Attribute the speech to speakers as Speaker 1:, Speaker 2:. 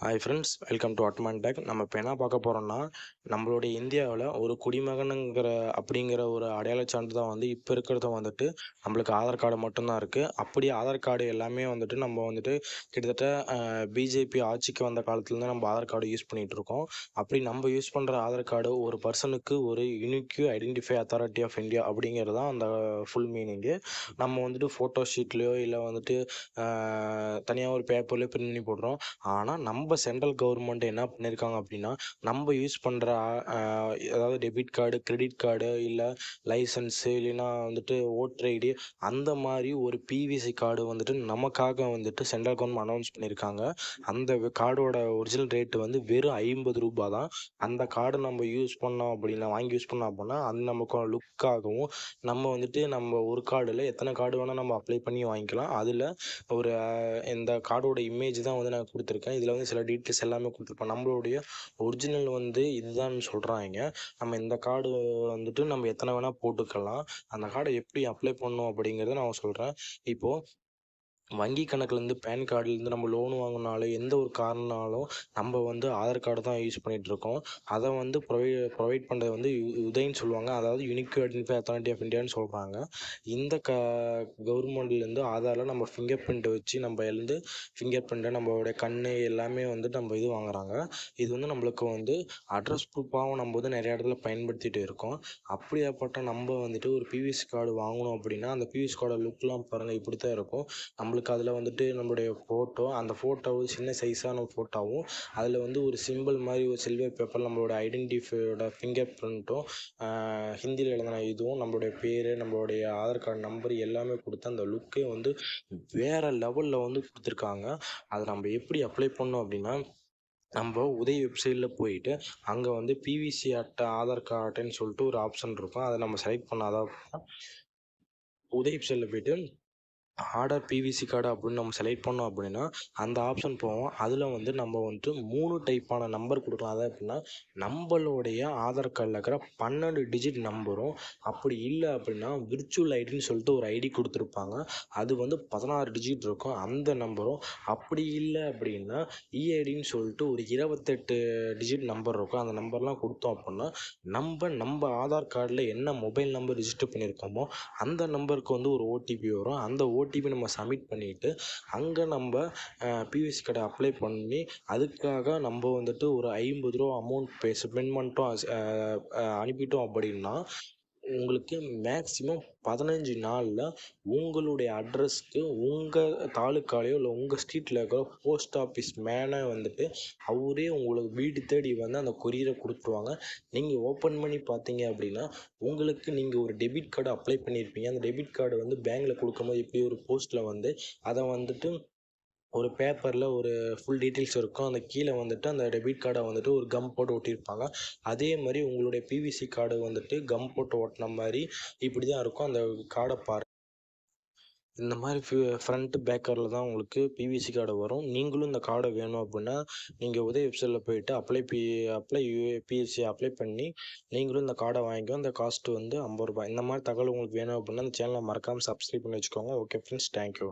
Speaker 1: Hi friends welcome to அட்மான் tech நம்ம இப்போ என்ன பார்க்க போகிறோம்னா நம்மளுடைய இந்தியாவில் ஒரு குடிமகனுங்கிற அப்படிங்கிற ஒரு அடையாள சான்று தான் வந்து இப்போ இருக்கிறத வந்துட்டு நம்மளுக்கு ஆதார் கார்டு மட்டும்தான் இருக்குது அப்படி ஆதார் கார்டு எல்லாமே வந்துட்டு நம்ம வந்துட்டு கிட்டத்தட்ட பிஜேபி ஆட்சிக்கு வந்த காலத்துலேருந்து நம்ம ஆதார் கார்டு யூஸ் பண்ணிகிட்டு இருக்கோம். அப்படி நம்ம யூஸ் பண்ணுற ஆதார் கார்டு ஒரு பர்சனுக்கு ஒரு unique identify authority of India அப்படிங்கிறது தான் அந்த ஃபுல் மீனிங்கு நம்ம வந்துட்டு ஃபோட்டோ ஷீட்லேயோ இல்லை வந்துட்டு தனியாக ஒரு பேப்பர்லேயோ பிரிண்ட் பண்ணி போடுறோம். ஆனால் நம்ம சென்ட்ரல் கவர்மெண்ட் என்ன பண்ணியிருக்காங்க அப்படின்னா நம்ம யூஸ் பண்ணுற அதாவது டெபிட் கார்டு கிரெடிட் கார்டு இல்லை லைசன்ஸு இல்லைன்னா வந்துட்டு ஓட்டர் ஐடி அந்த மாதிரி ஒரு பிவிசி கார்டு வந்துட்டு நமக்காக வந்துட்டு சென்ட்ரல் கவர்மெண்ட் அனௌன்ஸ் பண்ணியிருக்காங்க அந்த கார்டோட ஒரிஜினல் ரேட்டு வந்து வெறும் ஐம்பது ரூபா தான். அந்த கார்டை நம்ம யூஸ் பண்ணோம் அப்படின்னா வாங்கி யூஸ் பண்ணோம் அப்படின்னா அது நமக்கு லுக்காகவும் நம்ம வந்துட்டு நம்ம ஒரு கார்டில் எத்தனை கார்டு வேணால் நம்ம அப்ளை பண்ணி வாங்கிக்கலாம். அதில் ஒரு இந்த கார்டோட இமேஜ் தான் வந்து நான் கொடுத்துருக்கேன். இதில் வந்து சில டீட்டெயில்ஸ் எல்லாமே கொடுத்துருப்போம். நம்மளுடைய ஒரிஜினல் வந்து இதுதான் சொல்கிறாங்க நம்ம இந்த கார்டு வந்துட்டு நம்ம எத்தனை வேணால் போட்டுக்கலாம். அந்த கார்டை எப்படி அப்ளை பண்ணணும் அப்படிங்கிறத நான் சொல்கிறேன் இப்போது வங்கி கணக்குலேருந்து பேன் கார்டுலேருந்து நம்ம லோன் வாங்கினாலும் எந்த ஒரு காரணனாலும் நம்ம வந்து ஆதார் கார்டு தான் யூஸ் பண்ணிகிட்ருக்கோம் அதை வந்து ப்ரொவை ப்ரொவைட் பண்ணுறது வந்து உதயின்னு சொல்லுவாங்க. அதாவது யூனிக் ஐடென்டிஃபை அத்தாரிட்டி ஆஃப் இந்தியான்னு சொல்கிறாங்க இந்த க கவர்மெண்ட்லேருந்து ஆதாரில் நம்ம ஃபிங்கர் பிரிண்ட் வச்சு நம்ம எழுந்து ஃபிங்கர் பிரிண்ட்டை நம்மளுடைய கண் எல்லாமே வந்து நம்ம இது வாங்குறாங்க. இது வந்து நம்மளுக்கு வந்து அட்ரஸ் ப்ரூஃபாகவும் நம்ம வந்து நிறைய இடத்துல பயன்படுத்திகிட்டு இருக்கோம். அப்படியாப்பட்ட நம்ம வந்துட்டு ஒரு பிவிசி கார்டு வாங்கணும் அப்படின்னா அந்த பிவிசி கார்டோட லுக்லாம் பாருங்கள் இப்படி தான் இருக்கும். நம்மளுக்கு நம்மளுக்கு அதில் வந்துட்டு நம்மளுடைய ஃபோட்டோ அந்த ஃபோட்டோவும் சின்ன சைஸான ஃபோட்டோவும் அதில் வந்து ஒரு சிம்பிள் மாதிரி ஒரு சில்வர் பேப்பர் நம்மளோட ஐடென்டிஃபையோட ஃபிங்கர் பிரிண்ட்டும் ஹிந்தியில் எழுதின இதுவும் நம்மளுடைய பேர் நம்மளுடைய ஆதார் கார்டு நம்பர் எல்லாமே கொடுத்து அந்த லுக்கே வந்து வேறு லெவலில் வந்து கொடுத்துருக்காங்க. அதை நம்ம எப்படி அப்ளை பண்ணோம் அப்படின்னா நம்ம உதய் வெப்சைட்டில் போயிட்டு அங்கே வந்து பிவிசி அட்டை ஆதார் கார்டு அட்டைன்னு சொல்லிட்டு ஒரு ஆப்ஷன் இருக்கும். அதை நம்ம செலக்ட் பண்ணாதான் உதவி வெப்சைட்டில் போயிட்டு ஆர்டர் பிவிசி கார்டு அப்படின்னு நம்ம செலக்ட் பண்ணோம் அப்படின்னா அந்த ஆப்ஷன் போவோம் அதில் வந்து நம்ம வந்துட்டு மூணு டைப்பான நம்பர் கொடுக்கலாம். அதாவது எப்படின்னா நம்மளுடைய ஆதார் கார்டில் இருக்கிற பன்னெண்டு டிஜிட் நம்பரும் அப்படி இல்லை அப்படின்னா விர்ச்சுவல் ஐடின்னு சொல்லிட்டு ஒரு ஐடி கொடுத்துருப்பாங்க. அது வந்து பதினாறு டிஜிட் இருக்கும். அந்த நம்பரும் அப்படி இல்லை அப்படின்னா இஐடின்னு சொல்லிட்டு ஒரு இருபத்தெட்டு டிஜிட் நம்பர் இருக்கும். அந்த நம்பர்லாம் கொடுத்தோம் அப்படின்னா நம்ம நம்ம ஆதார் கார்டில் என்ன மொபைல் நம்பர் ரிஜிஸ்டர் பண்ணியிருக்கோமோ அந்த நம்பருக்கு வந்து ஒரு ஓடிபி வரும். அந்த ஓடி ஓடிபி நம்ம சப்மிட் பண்ணிவிட்டு அங்கே நம்ம பிவிசி கார்டை அப்ளை பண்ணி அதுக்காக நம்ம வந்துட்டு ஒரு ஐம்பது ரூபா அமௌண்ட் பே ஸ்பெண்ட் பண்ணிட்டோம் அனுப்பிட்டோம் அப்படின்னா உங்களுக்கு மேக்ஸிமம் பதினஞ்சு நாளில் உங்களுடைய அட்ரஸ்க்கு உங்கள் தாலுக்காலையோ இல்லை உங்கள் ஸ்ட்ரீட்டில் இருக்கிற போஸ்ட் ஆஃபீஸ் மேனே வந்துட்டு அவரே உங்களுக்கு வீடு தேடி வந்து அந்த கொரியரை கொடுத்துருவாங்க. நீங்கள் ஓப்பன் பண்ணி பார்த்தீங்க அப்படின்னா உங்களுக்கு நீங்கள் ஒரு டெபிட் கார்டு அப்ளை பண்ணியிருப்பீங்க அந்த டெபிட் கார்டு வந்து பேங்க்கில் கொடுக்கும்போது எப்படி ஒரு போஸ்ட்டில் வந்து அதை வந்துட்டு ஒரு பேப்பரில் ஒரு ஃபுல் டீட்டெயில்ஸ் இருக்கும். அந்த கீழே வந்துட்டு அந்த டெபிட் கார்டை வந்துட்டு ஒரு கம் போட்டு ஒட்டியிருப்பாங்க. அதே மாதிரி உங்களுடைய பிவிசி கார்டு வந்துட்டு கம் போட்டு ஒட்டின மாதிரி இப்படி தான் இருக்கும். அந்த கார்டை பாரு. இந்த மாதிரி ஃப்யூ ஃப்ரண்ட்டு பேக்கரில் தான் உங்களுக்கு பிவிசி கார்டு வரும். நீங்களும் இந்த கார்டை வேணும் அப்படின்னா நீங்கள் உதய வெப்சைட்டில் போயிட்டு apply P apply UA BSc apply பண்ணி நீங்களும் இந்த கார்டை வாங்கிக்கோ. இந்த காஸ்ட்டு வந்து ஐம்பது ரூபாய். இந்த மாதிரி தகவல் உங்களுக்கு வேணும் அப்படின்னா அந்த சேனலை மறக்காமல் சப்ஸ்கிரைப் பண்ணி வச்சுக்கோங்க. Okay friends thank you